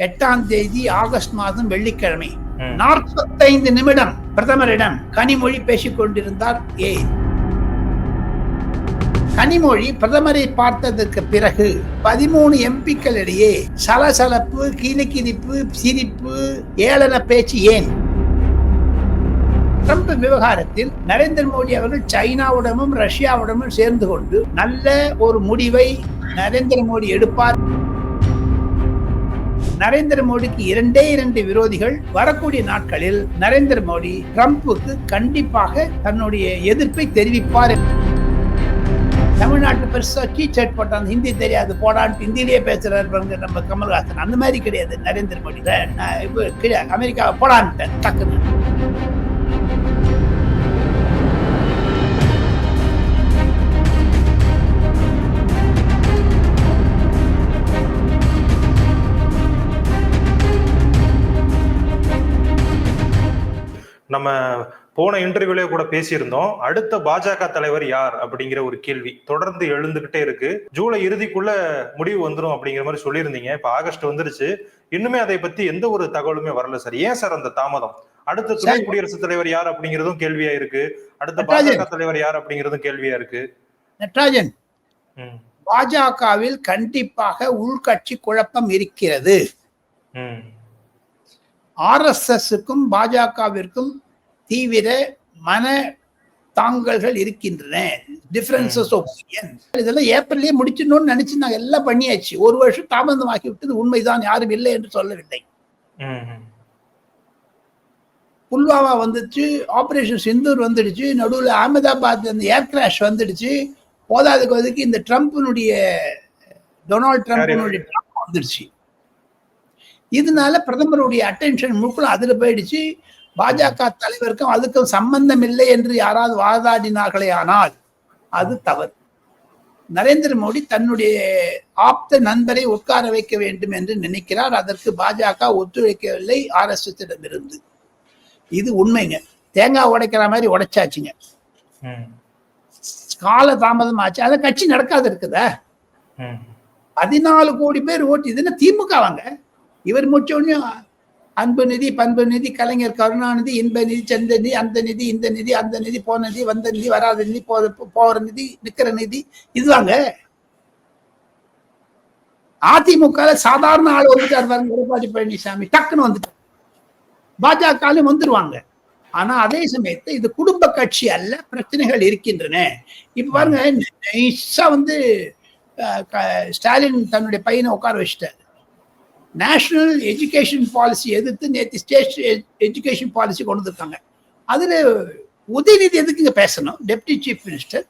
எட்டாம் தேதி ஆகஸ்ட் மாதம் வெள்ளிக்கிழமை. நாற்பத்தைந்து நிமிடம் பிரதமரிடம் கனிமொழி பேசிக் கொண்டிருந்தார் ஏ. கனிமொழி பிரதமரை பார்த்ததற்கு பிறகு பதிமூணு எம்பிக்களிடையே சலசலப்பு கிணிக்கிணிப்பு சிரிப்பு ஏளன பேச்சு ஏன்? ட்ரம்ப் விவகாரத்தில் நரேந்திர மோடி அவர்கள் சைனாவுடனும் ரஷ்யாவுடனும் சேர்ந்து கொண்டு நல்ல ஒரு முடிவை நரேந்திர மோடி எடுப்பார் நரேந்திர மோடிக்கு இரண்டே இரண்டு விரோதிகள் வரக்கூடிய நாட்களில் நரேந்திர மோடி ட்ரம்புக்கு கண்டிப்பாக தன்னுடைய எதிர்ப்பை தெரிவிப்பார். தமிழ்நாட்டு பெருசா கீச்சட் போட்டான் ஹிந்தி தெரியாது போடான்ட்டு ஹிந்திலேயே பேசுறாரு பாருங்க நம்ம கமல்ஹாசன். அந்த மாதிரி கிடையாது நரேந்திர மோடி நான் இப்போ அமெரிக்காவை போடான்ட்டேன் டக்குன்னு. நம்ம போன இன்டர்வியூல கூட பேசியிருந்தோம். அடுத்த பாஜக தலைவர் யார் அப்படிங்கிற ஒரு கேள்வி தொடர்ந்து எழுந்துகிட்டே இருக்கு. ஜூலை இறுதிக்குள்ள முடிவு வந்துரும் அப்படிங்கிற மாதிரி சொல்லியிருந்தீங்க. இப்ப ஆகஸ்ட் வந்துருச்சு. இன்னுமே அதை பத்தி எந்த ஒரு தகவலுமே வரல சார். ஏன் சார் அந்த தாமதம்? அடுத்த துணை. குடியரசுத் தலைவர் யார் அப்படிங்கிறதும் கேள்வியா இருக்கு. அடுத்த. பாஜக தலைவர் யார் அப்படிங்கிறதும் கேள்வியா இருக்கு. நட்ராஜன் பாஜகவில் கண்டிப்பாக உள்கட்சி குழப்பம் இருக்கிறது. ஆர்எஸ்எஸ்க்கும் பாஜகவிற்கும் தீவிர மன தாங்கல்கள் இருக்கின்றன. டிஃபரன்சஸ் ஒப்பீனியன் இதெல்லாம் ஏப்ரல்லே முடிச்சிடணும்னு நினைச்சு நாங்க எல்லாம் பண்ணியாச்சு. ஒரு வருஷம் தாமதமாகி விட்டது. உண்மைதான் யாரும் இல்லை என்று சொல்லவில்லை. புல்வாமா வந்துச்சு ஆபரேஷன் சிந்தூர் வந்துடுச்சு நடுவில் அகமதாபாத் அந்த ஏர் கிராஷ் வந்துடுச்சு. போதாதுக்கு வந்துக்கு இந்த ட்ரம்ப்பினுடைய டொனால்ட் ட்ரம்ப்பினுடைய ட்ரம்ப் வந்துடுச்சு. இதனால பிரதமருடைய அட்டென்ஷன் முழுக்க அதுல போயிடுச்சு. பாஜக தலைவருக்கும் அதுக்கும் சம்பந்தம் இல்லை என்று யாராவது வாதாடினார்களே ஆனால் அது தவறு. நரேந்திர மோடி தன்னுடைய ஆப்த நண்பரை உட்கார வைக்க வேண்டும் என்று நினைக்கிறார். அதற்கு பாஜக ஒத்துழைக்கவில்லை ஆர்எஸ்எஸ் இடமிருந்து இது உண்மைங்க. தேங்காய் உடைக்கிற மாதிரி உடைச்சாச்சுங்க. கால தாமதம் ஆச்சு அதை கட்சி நடக்காது இருக்குதா. பதினாலு கோடி பேர் ஓட்டு. இதுன்னா திமுக வாங்க இவர் முடிச்ச உடனே அன்பு நிதி பண்பு நிதி கலைஞர் கருணாநிதி இன்ப நிதி சந்த நிதி அந்த நிதி இந்த நிதி அந்த நிதி போன நிதி வந்த நிதி வராத நிதி போற போற நிதி நிக்கிற நிதி இதுவாங்க அதிமுக சாதாரண ஆள் வந்துட்டார் பாருங்க எடப்பாடி பழனிசாமி டக்குன்னு வந்துட்டார். பாஜகாலும் வந்துருவாங்க. ஆனா அதே சமயத்துல இது குடும்ப கட்சி அல்ல பிரச்சனைகள் இருக்கின்றன. இப்ப பாருங்க நைஸா வந்து க- ஸ்டாலின் தன்னுடைய பையனை உட்கார வச்சுட்டார். நேஷனல் எஜுகேஷன் பாலிசி எதிர்த்து நேற்று ஸ்டேட் எஜுகேஷன் பாலிசி கொண்டு வந்திருக்காங்க அதுல உதயநிதி எதுக்குங்க பேசணும்? Deputy chief minister.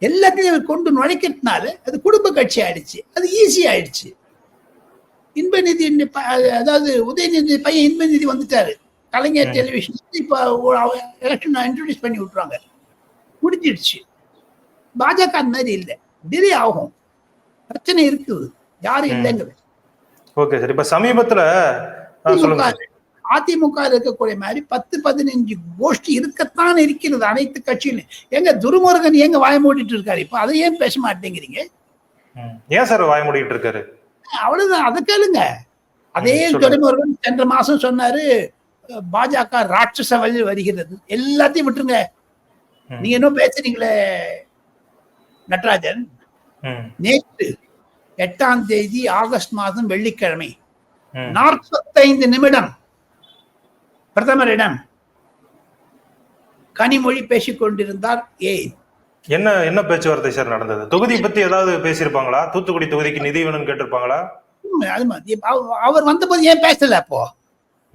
எல்லாத்தையும் கொண்டு நுழைக்கிறதுனால அது குடும்ப கட்சி ஆயிடுச்சு. அது ஈஸி ஆயிடுச்சு. இன்பநிதி அதாவது உதயநிதி பையன் இன்பநிதி வந்துட்டாரு. கலைஞர். டெலிவிஷன் இப்போ எலெக்ஷன் இன்ட்ரடியூஸ் பண்ணி விட்டுருவாங்க. முடிஞ்சிடுச்சு. பாஜக அந்த மாதிரி இல்லை. டிலே ஆகும். பிரச்சனை இருக்குது. யாரும் ம். இல்லைங்கிறது ஓகே சார். இப்ப சமீபத்துல அதிமுக இருக்கக்கூடிய மாதிரி பத்து பதினஞ்சு கோஷ்டி இருக்கத்தான் இருக்கிறது அனைத்து கட்சியிலும். எங்க துருமுருகன் எங்க வாய மூடிட்டு இருக்காரு? இப்ப அதை ஏன் பேச மாட்டேங்கிறீங்க. ஏன் சார் வாய மூடிட்டு இருக்காரு? அவ்வளவுதான். அதை கேளுங்க. அதே. துரைமுருகன் சென்ற மாசம் சொன்னாரு பாஜக ராட்சச வழி வருகிறது. எல்லாத்தையும் விட்டுருங்க. நீங்க என்ன பேசுறீங்களே நடராஜன். நேற்று எட்டாம் தேதி ஆகஸ்ட் மாதம் வெள்ளிக்கிழமை. நாற்பத்தைந்து நிமிடம். பிரதமரிடம் கனிமொழி பேசிக் கொண்டிருந்தார் ஏன் என்ன என்ன பேச்சுவார்த்தை சார் நடந்தது? தொகுதி பத்தி ஏதாவது பேசியிருப்பாங்களா? தூத்துக்குடி தொகுதிக்கு நிதி வேணும்னு கேட்டிருப்பாங்களா? அவர் வந்தபோது ஏன் பேசல அப்போ?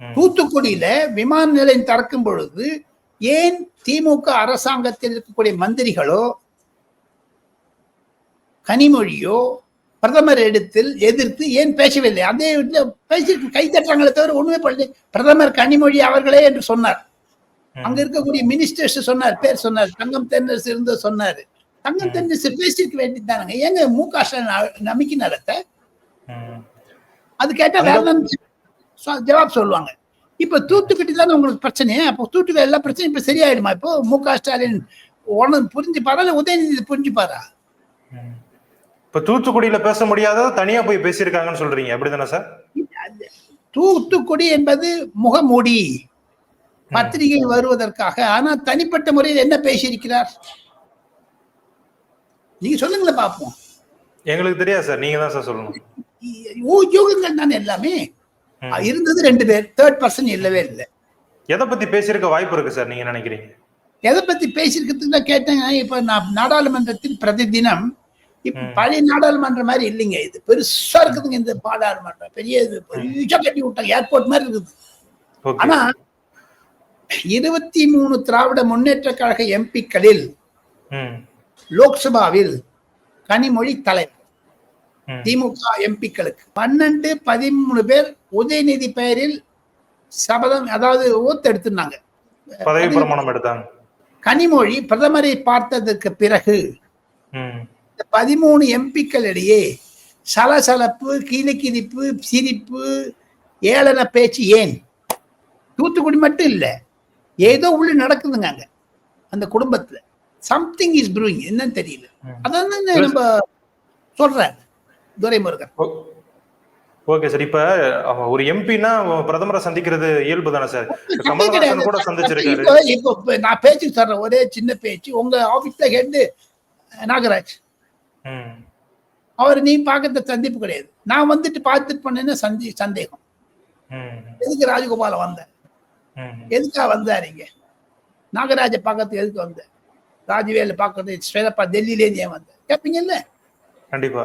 தூத்துக்குடியில விமான நிலையம் திறக்கும் பொழுது ஏன் திமுக அரசாங்கத்தில் இருக்கக்கூடிய மந்திரிகளோ கனிமொழியோ பிரதமர் இடத்தில் எதிர்த்து ஏன் பேசவில்லை? அதே பேசிட்டு கை தட்டுறாங்களே தவிர ஒண்ணுமே பண்ணல. பிரதமர் கனிமொழி அவர்களே என்று சொன்னார். அங்க இருக்கக்கூடிய மினிஸ்டர்ஸ் சொன்னார் பேர் சொன்னார் தங்கம் தென்னரசு இருந்து சொன்னாரு. தங்கம். தென்னரசு பேசிருக்க வேண்டியதானுங்க ஏங்க மு க ஸ்டாலின் நம்பிக்கை நடத்த அது கேட்டா வேற ஜவாப் சொல்லுவாங்க. இப்ப தூத்துக்குடி தானே உங்களுக்கு பிரச்சனை? அப்போ தூத்துக்குடி எல்லா பிரச்சனையும் இப்ப சரியாயிடுமா? இப்போ மு க ஸ்டாலின் உனக்கு புரிஞ்சுப்பாரா இல்ல உதயநிதி புரிஞ்சுப்பாரா. இப்ப தூத்துக்குடியில பேச முடியாதத தனியா போய் பேசியிருக்காங்கன்னு சொல்றீங்க. அப்படிதானே சார்? தூத்துக்குடி என்பது முகமூடி. பத்திரிகை வருவதற்காக. ஆனா தனிப்பட்ட முறையில் என்ன பேசியிருக்கிறார்? நீங்க சொல்லுங்களேன் பார்ப்போம். எங்களுக்கு தெரியாது சார். நீங்க தான் சார் சொல்லணும். யூகங்கள் தானே எல்லாமே. இருந்தது ரெண்டு பேர். தேர்ட் பர்சன் இல்லவே இல்லை. எதை பத்தி பேசியிருக்க வாய்ப்பு இருக்கு சார் நீங்க நினைக்கிறீங்க? எதை பத்தி பேசியிருக்கிறதுக்கு தான் கேட்டேங்க இப்ப நான் நாடாளுமன்றத்தில் பிரதி தினம் இப்ப. பழைய நாடாளுமன்றம் மாதிரி இல்லைங்க இது. பெருசா இருக்குதுங்க இந்த பாடாளுமன்றம் பெரிய இது பெருசா கட்டி விட்டாங்க ஏர்போர்ட் மாதிரி இருக்குது. ஆனா இருபத்தி மூணு திராவிட முன்னேற்ற கழக எம்பிக்களில் லோக்சபாவில் கனிமொழி தலைவர். திமுக எம்பிக்களுக்கு. பன்னெண்டு பதிமூணு பேர் உதயநிதி பெயரில் சபதம் அதாவது ஓத்து எடுத்திருந்தாங்க. பதவி பிரமாணம் எடுத்தாங்க. கனிமொழி பிரதமரை பார்த்ததற்கு பிறகு இந்த பதிமூணு எம்பிக்களிடையே சலசலப்பு கிணிக்கிணிப்பு சிரிப்பு ஏளன பேச்சு ஏன்? தூத்துக்குடி மட்டும் இல்ல ஏதோ உள்ள நடக்குதுங்க அங்க அந்த குடும்பத்துல. சம்திங் இஸ் ப்ரூயிங் என்னன்னு தெரியல. அதான் நம்ம சொல்றேன் துரைமுருகன். Okay sir. இப்ப ஒரு எம்பினா பிரதமரை சந்திக்கிறது இயல்பு தானே சார்? கமலஹாசன் கூட சந்திச்சிருக்காரு. இப்போ நான் பேச்சு சொல்றேன் ஒரே சின்ன பேச்சு. உங்க ஆபீஸ்ல ஹெட் நாகராஜ். அவர் நீ பார்க்கறது சந்திப்பு கிடையாது. நான் வந்துட்டு பார்த்துட்டு பண்ணேன்னா சந்தி சந்தேகம். எதுக்கு ராஜகோபால வந்தேன் ம். எதுக்கா வந்தார் இங்க? நாகராஜ பார்க்கறதுக்கு எதுக்கு வந்த? ராஜவேல பார்க்கறது ஸ்வேதப்பா டெல்லியிலேருந்து ஏன் வந்த? கேட்பீங்கல்ல கண்டிப்பா.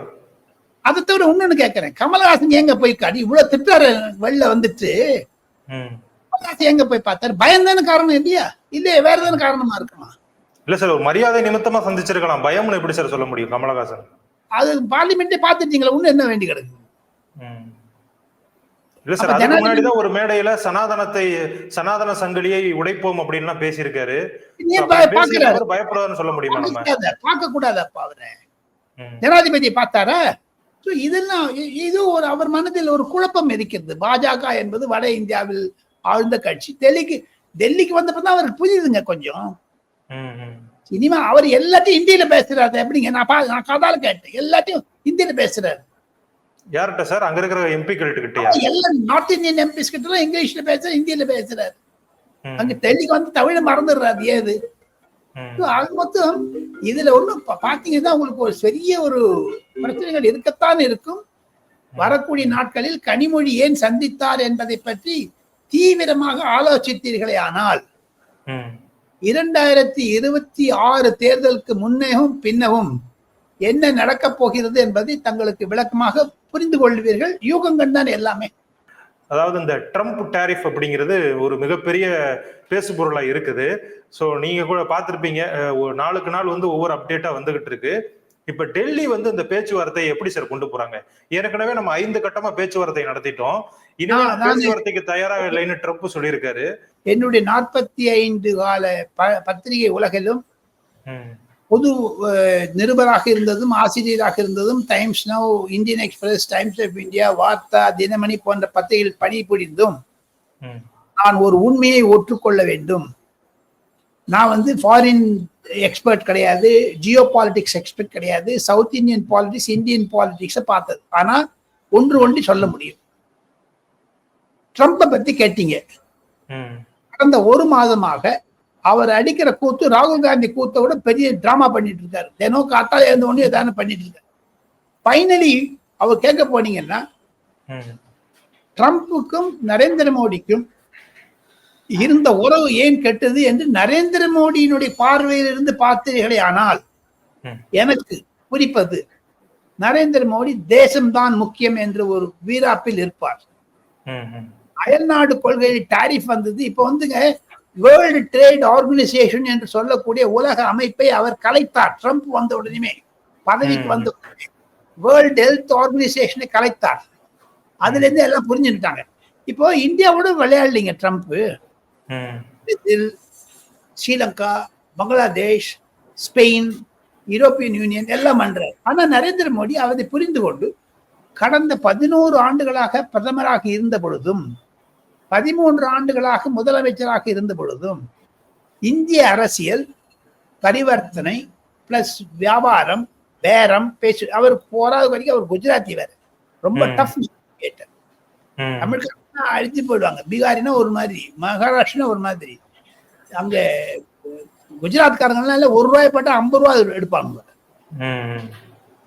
அதை தவிர இன்னொன்னு கேட்கறேன். கமலஹாசன் எங்க போய் காடி இவ்வளவு திட்டாரு வெளில வந்துட்டு. கமலஹாசன் எங்க போய் பார்த்தாரு? பயம்தானே காரணம் இல்லையா இல்லையே வேற தானே காரணமா இருக்குமா இல்ல சார் ஒரு மரியாதை நிமித்தமா சந்திச்சிருக்கலாம். பயம்னு எப்படி சார் சொல்ல முடியும் கமலஹாசன்? அது பார்லிமெண்ட்டே பார்த்துட்டீங்களா இன்னும் என்ன வேண்டி கிடக்கு. இல்ல சார் அதுக்கு முன்னாடிதான் ஒரு மேடையில சனாதனத்தை சனாதன சங்கிலியை உடைப்போம் அப்படின்லாம் பேசியிருக்காரு. ஏன் அப்படி பய- பார்க்கிறாரு பேசியிருந்தவர் பயப்படுவார்னு சொல்ல முடியுமா நம்ம? பார்க்க கூடாதப்பா அவரை. ஜனாதிபதி பார்த்தாரா? இதெல்லாம் இது ஒரு அவர் மனதில் ஒரு குழப்பம் இருக்கிறது. பாஜக என்பது வட இந்தியாவில் ஆழ்ந்த கட்சி. டெல்லிக்கு டெல்லிக்கு வந்தப்பதான் அவருக்கு புரியுதுங்க கொஞ்சம். ம், ம். இனிமே அவர் எல்லாத்தையும் இந்தியில பேசுறாரு. எப்படிங்க? நான் பா நான் கதால கேட்டேன். எல்லாத்தையும் ஹிந்தியில பேசுறாரு. யார்கிட்ட சார்? அங்க இருக்கிற எம்பிக்கள் கிட்டயா? எல்லாம் நார்த் இந்தியன் எம்பிஸ் கிட்ட இங்கிலீஷ்ல பேசுற ஹிந்தியில பேசுறாரு. அங்க டெல்லிக்கு வந்து தமிழை மறந்துடுறாரு. ஏது? அது மொத்தம் இதுல ஒண்ணும் பாத்தீங்கன்னா உங்களுக்கு ஒரு பெரிய ஒரு பிரச்சனைகள் இருக்கத்தான் இருக்கும். வரக்கூடிய நாட்களில் கனிமொழி ஏன் சந்தித்தார் என்பதை பற்றி தீவிரமாக ஆலோசித்தீர்களே ஆனால். இரண்டாயிரத்தி இருபத்தி ஆறு தேர்தலுக்கு முன்னேவும் பின்னவும் என்ன நடக்கப் போகிறது என்பதை தங்களுக்கு விளக்கமாக புரிந்து கொள்வீர்கள். யூகங்கள் தான் எல்லாமே. அதாவது இந்த ட்ரம்ப் டேரிஃப் அப்படிங்கிறது ஒரு மிகப்பெரிய பேசுபொருளாக இருக்குது. ஸோ நீங்கள் கூட பார்த்துருப்பீங்க ஒரு நாளுக்கு நாள் வந்து ஒவ்வொரு அப்டேட்டாக வந்துகிட்டு இருக்கு. இப்ப டெல்லி வந்து இந்த பேச்சுவார்த்தையை எப்படி சார் கொண்டு போறாங்க? ஏற்கனவே நம்ம ஐந்து கட்டமா பேச்சுவார்த்தை நடத்திட்டோம். இனிமே நான் நான் பேச்சுவார்த்தைக்கு தயாராக இல்லைன்னு ட்ரம்ப் சொல்லியிருக்காரு. என்னுடைய நாற்பத்தி ஐந்து கால பத்திரிகை உலகிலும் பொது நிருபராக இருந்ததும் ஆசிரியராக இருந்ததும் Times Now Indian Express Times of India Vartha Dinamani போன்ற பத்திரிகைகள் பணிபுரிந்தும் நான் ஒரு உண்மையை ஒற்றுக்கொள்ள வேண்டும். நான் வந்து ஃபாரின் எக்ஸ்பர்ட் கிடையாது ஜியோ பாலிடிக்ஸ் எக்ஸ்பர்ட் கிடையாது சவுத் இந்தியன் பாலிடிக்ஸ் இந்தியன் பாலிடிக்ஸை பார்த்தது. ஆனா ஒன்று ஒன்று சொல்ல முடியும். ட்ரம்ப்பை பத்தி கேட்டீங்க. கடந்த ஒரு மாதமாக அவர் அடிக்கிற கூத்து ராகுல் காந்தி கூத்தை விட பெரிய டிராமா பண்ணிட்டு இருக்காரு. தினம் காத்தால எழுந்த ஒண்ணு ஏதானு பண்ணிட்டு இருக்காரு. ஃபைனலி அவர் கேட்க போனீங்கன்னா ட்ரம்ப்புக்கும் நரேந்திர மோடிக்கும் இருந்த உறவு ஏன் கெட்டது என்று நரேந்திர மோடியினுடைய பார்வையில் இருந்து பார்த்தீர்களே ஆனால். எனக்கு குறிப்பது நரேந்திர மோடி தேசம்தான் முக்கியம் என்று ஒரு வீராப்பில் இருப்பார். அயல்நாடு கொள்கையில் டாரிஃப் வந்தது இப்போ வந்துங்க வேர்ல்டு ட்ரேட் ஆர்கனைசேஷன் என்று சொல்லக்கூடிய உலக அமைப்பை அவர் கலைத்தார் ட்ரம்ப் வந்த உடனே பதவிக்கு. வந்த வேர்ல்டு ஹெல்த் ஆர்கனைசேஷனை கலைத்தார் அதுல இருந்து எல்லாம் புரிஞ்சுக்கிட்டாங்க இப்போ இந்தியாவோட விளையாடலீங்க Trump Brazil Sri Lanka Bangladesh Spain European Union எல்லாம் பண்றார் ஆனா நரேந்திர மோடி அதை புரிந்து கொண்டு கடந்த பதினோரு ஆண்டுகளாக பிரதமராக இருந்த பொழுதும் பதிமூன்று ஆண்டுகளாக முதலமைச்சராக இருந்த பொழுதும் இந்திய அரசியல் பரிவர்த்தனை பிளஸ் வியாபாரம் பேரம் பேசு அவர் போராத வரைக்கும் அவர் குஜராத்தி வேற ரொம்ப. டஃப் கேட்டார். தமிழ்காரனா அழித்து போயிடுவாங்க. பீகாரினா ஒரு மாதிரி மகாராஷ்டிரா ஒரு மாதிரி. அங்க குஜராத்காரங்கலாம் இல்ல ஒரு ரூபாய் போட்டா ஐம்பது ரூபா எடுப்பாங்க.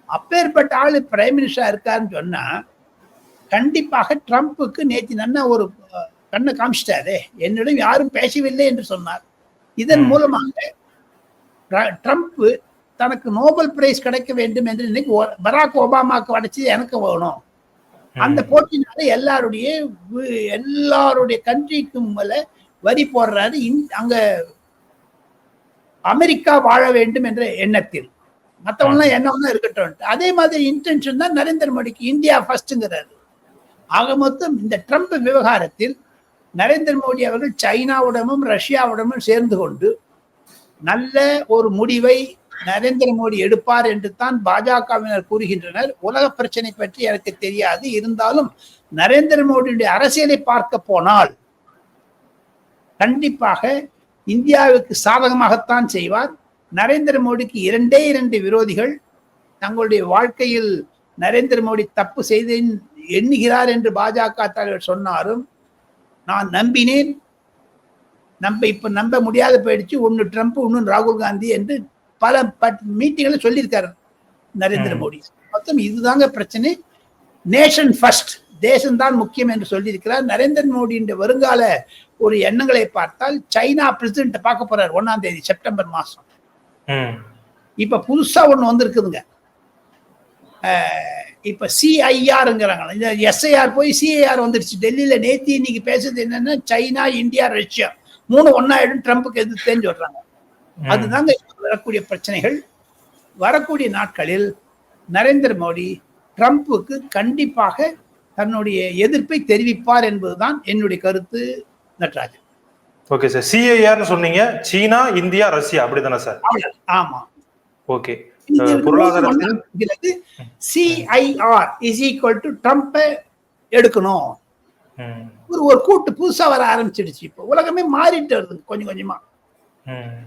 அப்பேற்பட்ட ஆளு பிரைம் மினிஸ்டரா இருக்காருன்னு சொன்னா கண்டிப்பாக ட்ரம்ப்புக்கு நேற்று நன்னா ஒரு கண்ணை காமிச்சிட்டாரு. என்னிடம் யாரும் பேசவில்லை என்று சொன்னார். இதன். மூலமாக ட்ர- ட்ரம்ப் தனக்கு நோபல் பிரைஸ் கிடைக்க வேண்டும் என்று இன்னைக்கு பராக் ஒபாமாக்கு அடைச்சி எனக்கு வேணும். அந்த போட்டினால எல்லாருடைய எல்லாருடைய கண்ட்ரிக்கும் மேல வரி போடுறாரு. அங்க அமெரிக்கா வாழ வேண்டும் என்ற எண்ணத்தில். மற்றவங்களாம் எண்ணம் இருக்கட்டும். அதே மாதிரி இன்டென்ஷன் தான் நரேந்திர மோடிக்கு இந்தியா ஃபர்ஸ்ட்ங்கிறாரு ஆக மொத்தம் இந்த ட்ரம்ப் விவகாரத்தில் நரேந்திர மோடி அவர்கள் சைனாவுடனும் ரஷ்யாவுடனும் சேர்ந்து கொண்டு நல்ல ஒரு முடிவை நரேந்திர மோடி எடுப்பார் என்று தான் பாஜகவினர் கூறுகின்றனர். உலக பிரச்சனை பற்றி எனக்கு தெரியாது. இருந்தாலும் நரேந்திர மோடியுடைய அரசியலை பார்க்க போனால் கண்டிப்பாக இந்தியாவுக்கு சாதகமாகத்தான் செய்வார். நரேந்திர மோடிக்கு இரண்டே இரண்டு விரோதிகள். தங்களுடைய வாழ்க்கையில் நரேந்திர மோடி தப்பு செய்து எண்ணுகிறார் என்று பாஜக தலைவர் சொன்னாரும் நான் நம்பினேன். நம்ப இப்ப நம்ப முடியாத போயிடுச்சு. ஒன்னு ட்ரம்ப் ஒன்னு ராகுல் காந்தி என்று பல மீட்டிங்களை சொல்லியிருக்காரு நரேந்திர. மோடி மொத்தம் இதுதாங்க பிரச்சனை நேஷன் ஃபர்ஸ்ட் தேசம்தான் முக்கியம் என்று சொல்லியிருக்கிறார் நரேந்திர மோடியின் வருங்கால ஒரு எண்ணங்களை பார்த்தால் சைனா பிரசிடென்ட் பார்க்க போறார் ஒன்னாம் தேதி செப்டம்பர் மாசம். இப்ப புதுசா ஒண்ணு வந்திருக்குதுங்க இப்ப சிஐஆருங்கிறாங்க இந்த எஸ்ஐஆர் போய் சிஐஆர் வந்துருச்சு டெல்லியில நேத்தி இன்னைக்கு பேசுறது என்னன்னா சைனா இந்தியா ரஷ்யா மூணு ஒன்னாயிடும் ட்ரம்ப்புக்கு எதிர்த்தேன்னு சொல்றாங்க. அதுதாங்க வரக்கூடிய பிரச்சனைகள். வரக்கூடிய நாட்களில் நரேந்திர மோடி ட்ரம்ப்புக்கு கண்டிப்பாக தன்னுடைய எதிர்ப்பை தெரிவிப்பார் என்பதுதான் என்னுடைய கருத்து நட்ராஜன். Okay sir. சிஐஆர்னு சொன்னீங்க. சீனா இந்தியா ரஷ்யா. அப்படிதானே சார்? ஆமா. ஓகே. பொருளாதாரத்தில் சிஐஆர் இஸ் ஈக்குவல் டு ட்ரம்ப்பை எடுக்கணும். ஒரு ஒரு கூட்டு புதுசா வர ஆரம்பிச்சிடுச்சு இப்போ. உலகமே மாறிட்டு வருது கொஞ்சம் கொஞ்சமா.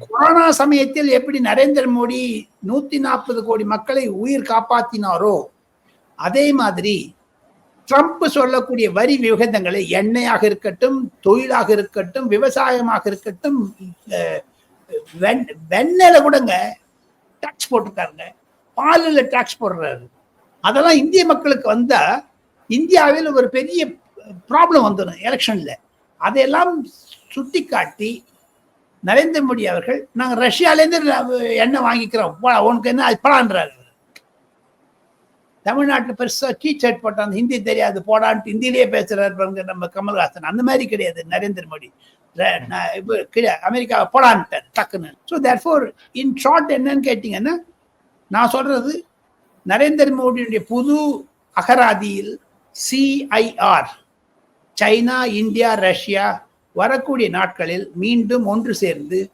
கொரோனா சமயத்தில் எப்படி நரேந்திர மோடி நூத்தி நாற்பது கோடி மக்களை உயிர் காப்பாத்தினாரோ அதே மாதிரி ட்ரம்ப் சொல்லக்கூடிய வரி விகிதங்களை எண்ணெயாக இருக்கட்டும் தொழிலாக இருக்கட்டும் விவசாயமாக இருக்கட்டும் அஹ், வெண்ணெயில கூடங்க டாக்ஸ் போட்டிருக்காருங்க. பாலில் டாக்ஸ் போடுறாரு. அதெல்லாம் இந்திய மக்களுக்கு வந்தா இந்தியாவில் ஒரு பெரிய ப்ராப்ளம் வந்துடும் எலெக்ஷன்ல அதையெல்லாம் சுட்டி காட்டி நரேந்திர மோடி அவர்கள் நாங்கள் ரஷ்யாலேருந்து எண்ணெய் வாங்கிக்கிறோம். உனக்கு என்ன அது படான்றாரு தமிழ்நாட்டில் பெருசா டீ ஷர்ட் போட்டான் ஹிந்தி தெரியாது போடான்ட்டு ஹிந்திலேயே பேசுகிறார் பாருங்க நம்ம கமல்ஹாசன். அந்த மாதிரி கிடையாது நரேந்திர மோடி. ர- கிடையாது அமெரிக்கா போடான்ட்டார் டக்குன்னு. ஸோ தேர்ஃபோர் இன் ஷார்ட் என்னன்னு கேட்டிங்கன்னா நான் சொல்றது நரேந்திர மோடியுடைய புது அகராதியில் சிஐஆர் சைனா இந்தியா ரஷ்யா வரக்கூடிய நாட்களில் மீண்டும் ஒன்று சேர்ந்து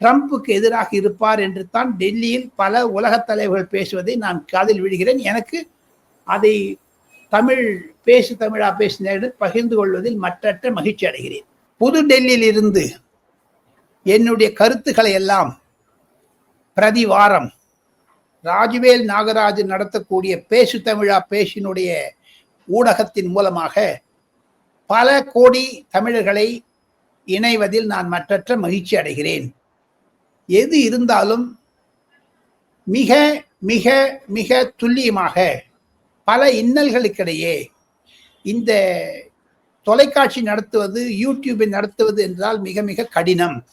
ட்ரம்ப்புக்கு எதிராக இருப்பார் என்று தான் டெல்லியில் பல உலகத் தலைவர்கள் பேசுவதை நான் காதில் விடுகிறேன் எனக்கு அதை தமிழ் பேசு தமிழா பேசினேன் பகிர்ந்து கொள்வதில் மற்றற்ற மகிழ்ச்சி அடைகிறேன். புது டெல்லியில் இருந்து என்னுடைய கருத்துக்களை எல்லாம் பிரதி வாரம் ராஜுவேல் நாகராஜ் நடத்தக்கூடிய பேசு தமிழா பேசினுடைய ஊடகத்தின் மூலமாக பல கோடி தமிழர்களை இணைவதில் நான் மற்றற்ற மகிழ்ச்சி அடைகிறேன். எது இருந்தாலும் மிக மிக மிக துல்லியமாக பல இன்னல்களுக்கிடையே இந்த தொலைக்காட்சி நடத்துவது யூடியூபை நடத்துவது என்றால் மிக மிக கடினம்.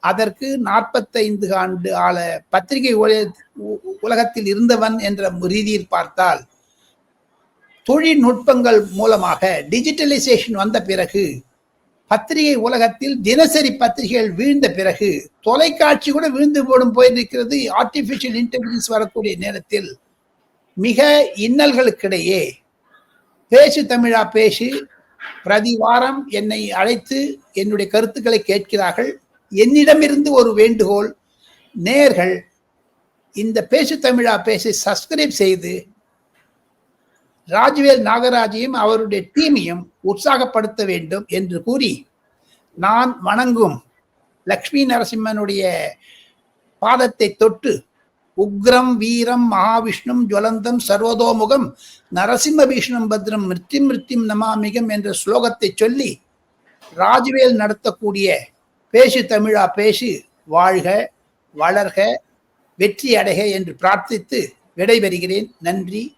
அதற்கு நாற்பத்தைந்து ஆண்டு ஆள பத்திரிகை உ- உலகத்தில் இருந்தவன் என்ற ரீதியில் பார்த்தால் தொழில்நுட்பங்கள் மூலமாக டிஜிட்டலைசேஷன் வந்த பிறகு பத்திரிகை உலகத்தில் தினசரி பத்திரிகைகள் வீழ்ந்த பிறகு தொலைக்காட்சி கூட வீழ்ந்து போடும் போயிருக்கிறது ஆர்டிபிஷியல் இன்டெலிஜென்ஸ் வரக்கூடிய நேரத்தில் மிக இன்னல்களுக்கிடையே பேசு தமிழா பேசு பிரதி வாரம் என்னை அழைத்து என்னுடைய கருத்துக்களை கேட்கிறார்கள். என்னிடமிருந்து ஒரு வேண்டுகோள் நேர்கள் இந்த பேசு தமிழா பேசி சப்ஸ்கிரைப் செய்து ராஜ்வேல் நாகராஜையும் அவருடைய டீமையும் உற்சாகப்படுத்த வேண்டும் என்று கூறி நான் வணங்கும் லக்ஷ்மி நரசிம்மனுடைய பாதத்தை தொட்டு உக்ரம் வீரம் மகாவிஷ்ணும் ஜுவலந்தம் சர்வதோமுகம் நரசிம்ம பீஷ்ணம் பத்ரம் மிருத்தி மிருத்யும் நமாமிகம் என்ற ஸ்லோகத்தை சொல்லி ராஜ்வேல் நடத்தக்கூடிய பேசு தமிழா பேசு வாழ்க வளர்க வெற்றி அடைக என்று பிரார்த்தித்து விடைபெறுகிறேன். நன்றி.